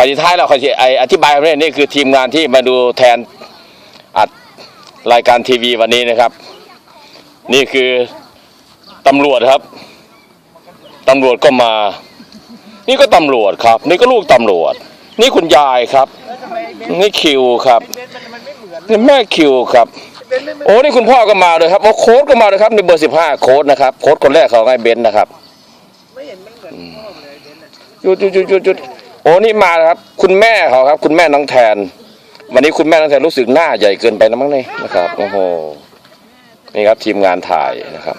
ขอสุดท้ายเราขอสิไออธิบายเนี่ยนี่คือทีมงานที่มาดูแทนอัดรายการทีวีวันนี้นะครับ นี่คือตำรวจครับตำรวจก็มา นี่ก็ตำรวจครับ นี่ก็ลูกตำรวจ นี่คุณยายครับ นี่คิวครับนี่แม่คิวครับ โอ้นี่คุณพ่อก็มาเลยครับโอ้โค้ดก็มาเลยครับในเบอร์สิบห้าโค้ดนะครับโค้ดคนแรกของไอ้เบนซ์นะครับไม่เห็นไม่เหมือนพ่อเลยเบนซ์หยุดหยุดหยุดหยุด นี่มาแล้วครับ คุณแม่เขาครับ คุณแม่น้องแทน วันนี้คุณแม่น้องแทนรู้สึกหน้าใหญ่เกินไปนะมั้งเนี่ยนะครับโอ้โหนี่ครับทีมงานถ่ายนะครับ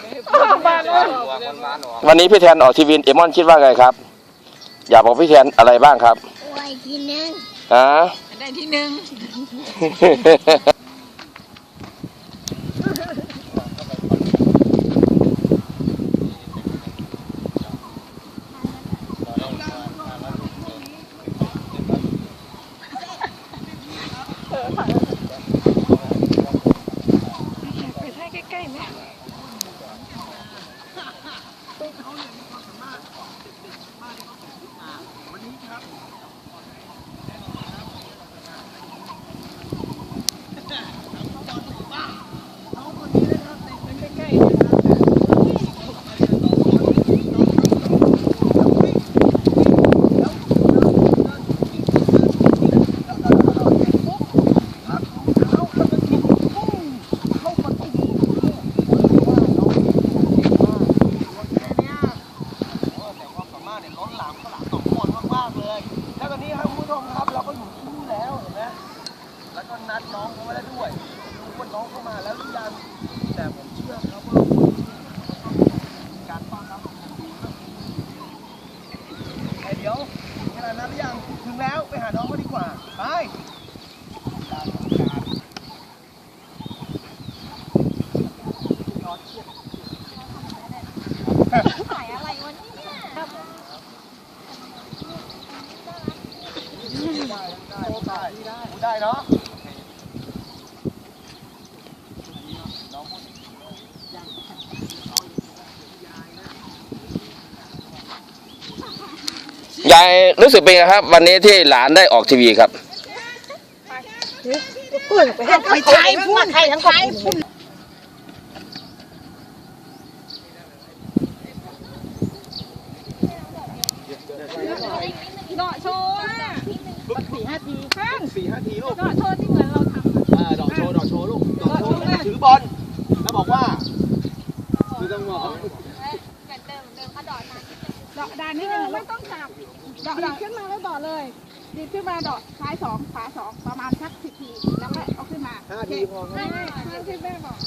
วันนี้พี่แทนออกทีวีเอมอนคิดว่าไงครับ อยากบอกพี่แทนอะไรบ้างครับไว้ทีนึงฮะได้ที่หนึ่ง ไปถ่ายใกล้ๆไหม แต่ความสามารถ เนี่ยล้นหลามขลาดสองคนมากๆเลย แล้วตอนนี้ครับคุณผู้ชมครับเราก็อยู่ที่นี่แล้วเห็นไหมแล้วก็นัดน้องเขาไว้แล้วด้วยดูว่าน้องเข้ามาแล้วหรือยังแต่ผมเชื่อครับว่าการต้อนรับของผมดีมากแต่เดี๋ยวถึงขนาดนั้นหรือยังถึงแล้วไปหาน้องเขาดีกว่าไป ถ่ายอะไรวันนี้เนี่ย ได้ได้ เนาะยายรู้สึกเป็นไงครับ วันนี้ที่หลานได้ออกทีวีครับไปถ่ายพูดถ่ายทั้งกบเดาะโชว์ อะสี่ห้าทีสี่ห้าทีลูกเดาะโชว์ที่เหมือนเราทำเออดอกโชว์ดอกโชว์ลูกดอกโชว์ถือบอลแล้วบอกว่าคือต้องบอกเดิมเดิมเดิมเขาเดาะนานเดาะดานนี่เลยไม่ต้องจับเดาะดีขึ้นมาแล้วเดาะเลยดีขึ้นมาเดาะซ้ายสองขวาสองประมาณสักสิบทีแล้วก็เอาขึ้นมาห้าทีพอใช่ใช่ที่แม่บอก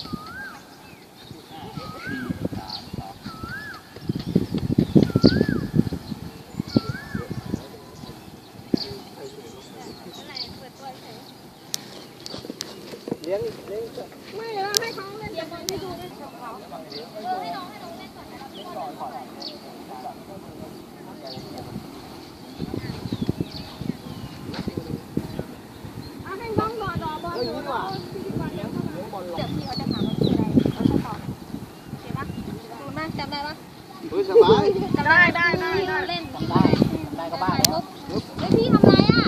เลี้ยงเลี้ยง ไม่แล้วให้เขาเล่นอย่างที่ดูเล่นของเขาเออให้น้องให้น้องเล่นก่อนให้น้อง เอาให้น้องรอรอบอดูรอพิธีกรเดี๋ยวเขามาเดี๋ยวพี่เขาจะถามว่าคืออะไรเราจะตอบโอเคปะดูนะจำได้ปะเฮ้ยสบายจำได้ได้ได้ได้เล่นได้ได้ก็บ้าแล้วเฮ้ยพี่ทำไรอะ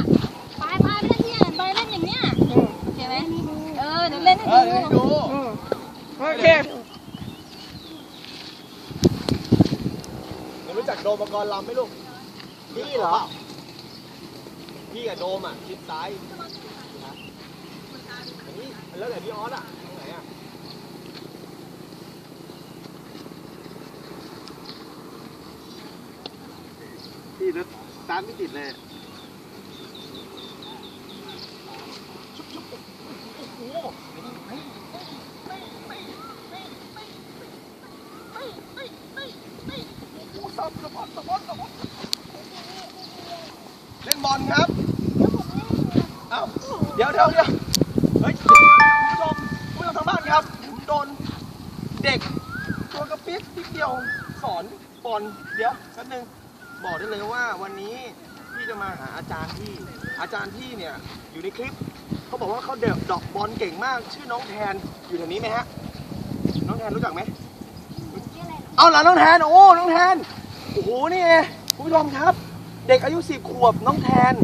ไปไปเล่นี่ไปเล่นอย่างเนี้ยเห็นไหมเออเดี๋ยวเล่นให้เออเดี๋ยวให้ดูดูโอเค เดี๋ยวรู้จักโดมปกรณ์ลำไหมลูก พี่เหรอ พี่กับโดมอะชิดซ้ายอย่างนี้แล้วแต่พี่ออสอะตรงไหนอะพี่แล้วตามไม่ติดเลย เล่นบอลครับ เอ้า เดี๋ยวเดี๋ยวเดี๋ยวเฮ้ยคุณผู้ชมคุณผู้ชมทางบ้านครับผมโดนเด็กตัวกระปิ๊บนิดเดียวสอนบอลเดี๋ยวแป๊บนึงบอกได้เลยว่าวันนี้พี่จะมาหาอาจารย์ที่ อาจารย์ที่เนี่ยอยู่ในคลิปเขาบอกว่าเขาเดอกดอกบอลเก่งมาก ชื่อน้องแทนอยู่แถวนี้ไหมฮะ น้องแทนรู้จักไหมเอาล่ะน้องแทนโอ้น้องแทน โอ้โหนี่ไงคุณผู้ชมครับ เด็กอายุสิบขวบน้องแทน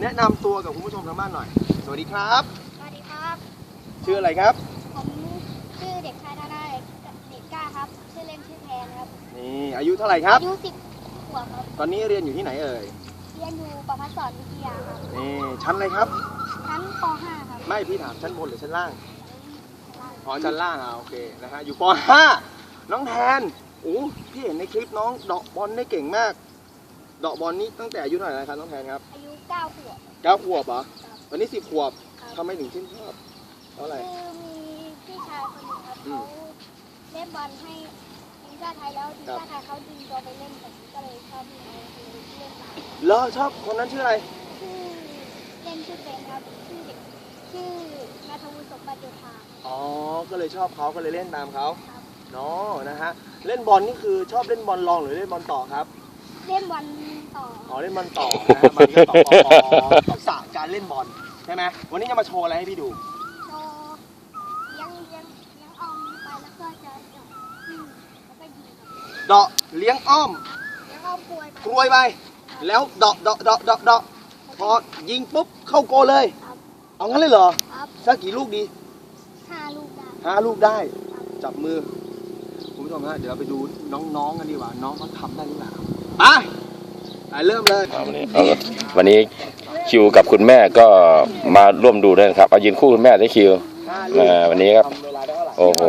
แนะนำตัวกับคุณผู้ชมทางบ้านหน่อย สวัสดีครับ สวัสดีครับ ชื่ออะไรครับ ผมชื่อเด็กชายดาได้เด็กกล้าครับ ชื่อเล่นชื่อแทนครับ นี่อายุเท่าไหร่ครับ อายุสิบขวบครับ ตอนนี้เรียนอยู่ที่ไหนเอ่ยเรียนอยู่ประพัฒสอนวิทยาครับ นี่ชั้นอะไรครับ ชั้นป .5 ครับไม่พี่ถามชั้นบนหรือชั้นล่างชั้นอ๋อชั้นล่างอะโอเคนะฮะอยู่ป .5 น้องแทน โอ้พี่เห็นในคลิปน้องเดาะบอลได้เก่งมากเดาะบอลนี่ตั้งแต่อายุเท่าไหร่นะครับน้องแทนครับอายุเก้าขวบเก้าขวบเหรอตอนนี้สิบขวบครับทำไมถึงชื่นชอบเพราะอะไรคือมีพี่ชายคนหนึงครับอืเขามเล่นบอลให้ทีมชาติไทยแล้วทีมชาติไทยเขาดึงตัวไปเล่นผมก็เลยชอบพี่เขาเลยเล่นตามเหรอชอบคนนั้นชื่ออะไรชื่อเล่นชื่อเป็นครับชื่อเด็กชื่อนาทวุฒิสมบัติโยธาอ๋อก็เลยชอบเขาก็เลยเล่นตามเขาครับ เนาะนะฮะเล่นบอลนี่คือชอบเล่นบอลรองหรือเล่นบอลต่อครับเล่นบอลต่ออ๋อเล่นบอลต่อนะฮะมันก็ต่อต่อทักษะการเล่นบอลใช่ไหมวันนี้จะมาโชว์อะไรให้พี่ดูโชว์เลี้ยงเลี้ยงเลี้ยงออมไปแล้วก็จะเจาะขึ้นแล้วก็ยิงครับเดาะเลี้ยงอ้อมเลี้ยงออมกลวยไปกรวยไปแล้วเดาะเดาะเดาะเดาะเดาะพอยิงปุ๊บเข้าโกลเลย ครับเอางั้นเลยเหรอครับสักกี่ลูกดีห้าลูกได้ห้าลูกได้ จับมือคุณ ผู้ชมฮะเดี๋ยวเราไปดูน้องๆกันดีกว่า น้องเขาทำได้หรือเปล่าไปไปเริ่มเลยวันนี้เอาวันนี้คิวกับคุณแม่ก็มาร่วมดูด้วยนะครับเอายืนคู่คุณแม่ได้คิวห้าเอ่อวันนี้ครับทำเวลาได้เท่าไหร่โอ้โห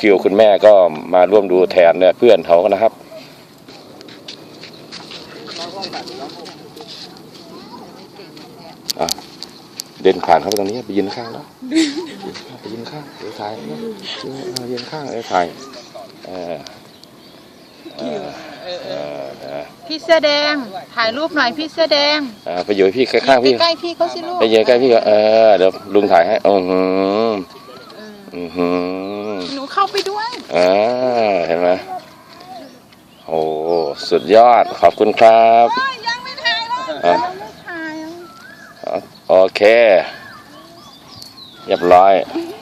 คิวคุณแม่ก็มาร่วมดูแทนเนี่ยเพื่อนเขานะครับอะเดินผ่านเข้าไปตรงนี้ไปยืนข้างแล้วไปยืนข้างเดี๋ยวถ่ายนะเออยืนข้างเดี๋ยวถ่าย เออเออเออเออพี่เสื้อแดง ถ่ายรูปหน่อยพี่เสื้อแดงเออไปอยู่พี่ข้างๆพี่ใกล้ๆพี่เขาสิลูกไปยืนใกล้พี่ก็เออเดี๋ยวลุงถ่ายให้อือหืออือหือหนูเข้าไปด้วยอ่าเห็นไหมโอ้สุดยอดขอบคุณครับยังไม่ถ่ายเลยอะยังไม่ถ่ายโอเคเรียบร้อยเ